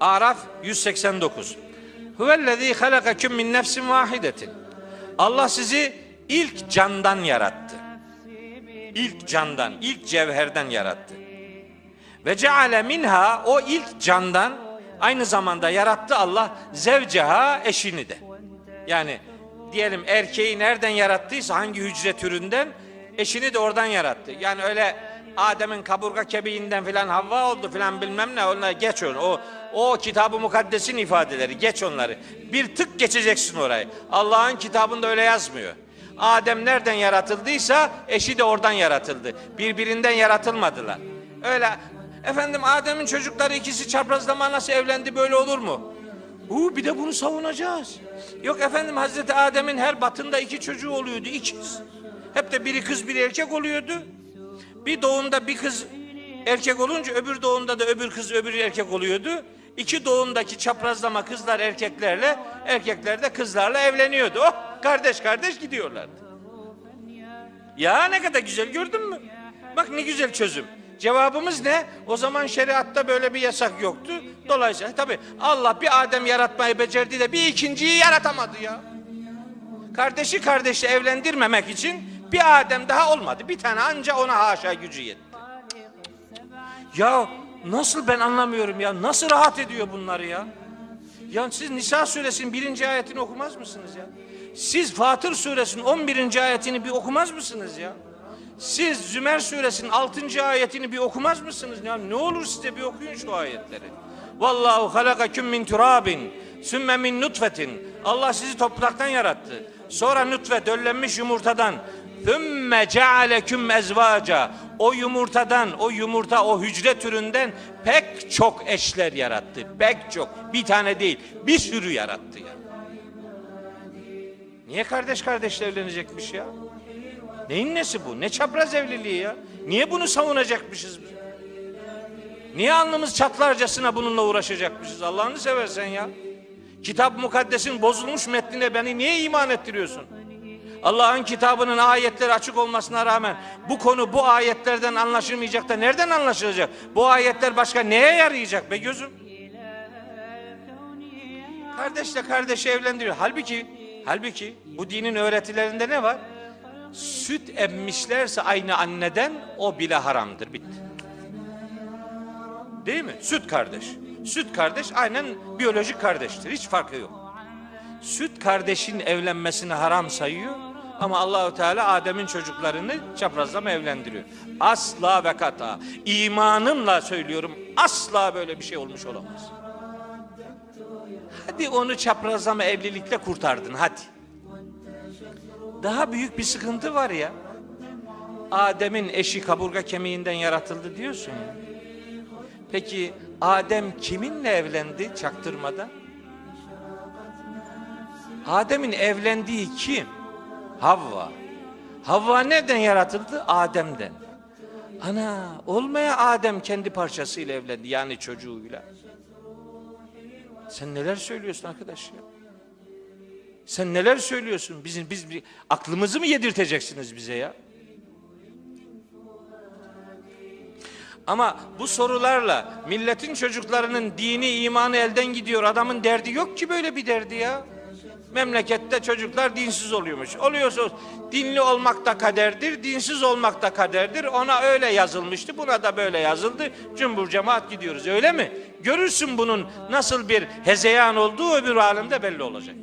Araf 189. Huvellezî halakaküm min nefsin vahidetin. Allah sizi ilk candan yarattı. İlk candan, ilk cevherden yarattı. Ve ceale minha o ilk candan aynı zamanda yarattı Allah zevceha eşini de. Yani diyelim erkeği nereden yarattıysa hangi hücre türünden eşini de oradan yarattı. Yani öyle Adem'in kaburga kebeğinden filan Havva oldu filan bilmem ne onlar geç onu. O o kitabı mukaddesin ifadeleri geç onları. Bir tık geçeceksin orayı. Allah'ın kitabında öyle yazmıyor. Adem nereden yaratıldıysa eşi de oradan yaratıldı. Birbirinden yaratılmadılar. Öyle efendim Adem'in çocukları ikisi çaprazlama nasıl evlendi böyle olur mu? Uu, bir de bunu savunacağız. Yok efendim Hazreti Adem'in her batında iki çocuğu oluyordu ikiz. Hep de biri kız biri erkek oluyordu. Bir doğumda bir kız erkek olunca öbür doğumda da öbür kız öbür erkek oluyordu. İki doğumdaki çaprazlama kızlar erkeklerle erkekler de kızlarla evleniyordu. Oh kardeş kardeş gidiyorlardı. Ya ne kadar güzel gördün mü? Bak ne güzel çözüm. Cevabımız ne? O zaman şeriatta böyle bir yasak yoktu. Dolayısıyla tabi Allah bir Adem yaratmayı becerdi de bir ikinciyi yaratamadı ya. Kardeşi kardeşle evlendirmemek için bir Adem daha olmadı. Bir tane anca ona haşa gücü yetti. Ya nasıl ben anlamıyorum ya. Nasıl rahat ediyor bunları ya? Ya siz Nisa suresinin birinci ayetini okumaz mısınız ya? Siz Fatır suresinin 11. ayetini bir okumaz mısınız ya? Siz Zümer suresinin 6. ayetini bir okumaz mısınız? Ya ne olur size bir okuyun şu ayetleri. Vallahu halakaküm min turabin sümme min nutfetin. Allah sizi topraktan yarattı. Sonra nutfe döllenmiş yumurtadan. Thümme cealeküm ezvaca. O yumurtadan, o yumurta, o hücre türünden pek çok eşler yarattı. Pek çok. Bir tane değil, bir sürü yarattı ya. Niye kardeş kardeşle evlenecekmiş ya? Neyin nesi bu? Ne çapraz evliliği ya? Niye bunu savunacakmışız biz? Niye alnımız çatlarcasına bununla uğraşacakmışız? Allah'ını seversen ya. Kitap mukaddesin bozulmuş metnine beni niye iman ettiriyorsun? Allah'ın kitabının ayetleri açık olmasına rağmen bu konu bu ayetlerden anlaşılmayacak da nereden anlaşılacak? Bu ayetler başka neye yarayacak be gözüm? Kardeşle kardeşi evlendiriyor. Halbuki, halbuki bu dinin öğretilerinde ne var? Süt emmişlerse aynı anneden o bile haramdır. Bitti. Değil mi? Süt kardeş. Süt kardeş aynen biyolojik kardeştir. Hiç farkı yok. Süt kardeşin evlenmesini haram sayıyor ama Allahu Teala Adem'in çocuklarını çaprazlama evlendiriyor. Asla ve kata. İmanımla söylüyorum asla böyle bir şey olmuş olamaz. Hadi onu çaprazlama evlilikle kurtardın hadi. Daha büyük bir sıkıntı var ya. Adem'in eşi kaburga kemiğinden yaratıldı diyorsun ya. Peki Adem kiminle evlendi çaktırmadan? Adem'in evlendiği kim? Havva. Havva nereden yaratıldı? Adem'den. Ana olmaya Adem kendi parçasıyla evlendi yani çocuğuyla. Sen neler söylüyorsun arkadaş ya? Sen neler söylüyorsun? Bizim biz bir, aklımızı mı yedirteceksiniz bize ya? Ama bu sorularla milletin çocuklarının dini imanı elden gidiyor. Adamın derdi yok ki böyle bir derdi ya. Memlekette çocuklar dinsiz oluyormuş. Oluyorsa dinli olmak da kaderdir, dinsiz olmak da kaderdir. Ona öyle yazılmıştı, buna da böyle yazıldı. Cümbür cemaat gidiyoruz öyle mi? Görürsün bunun nasıl bir hezeyan olduğu öbür alemde belli olacak.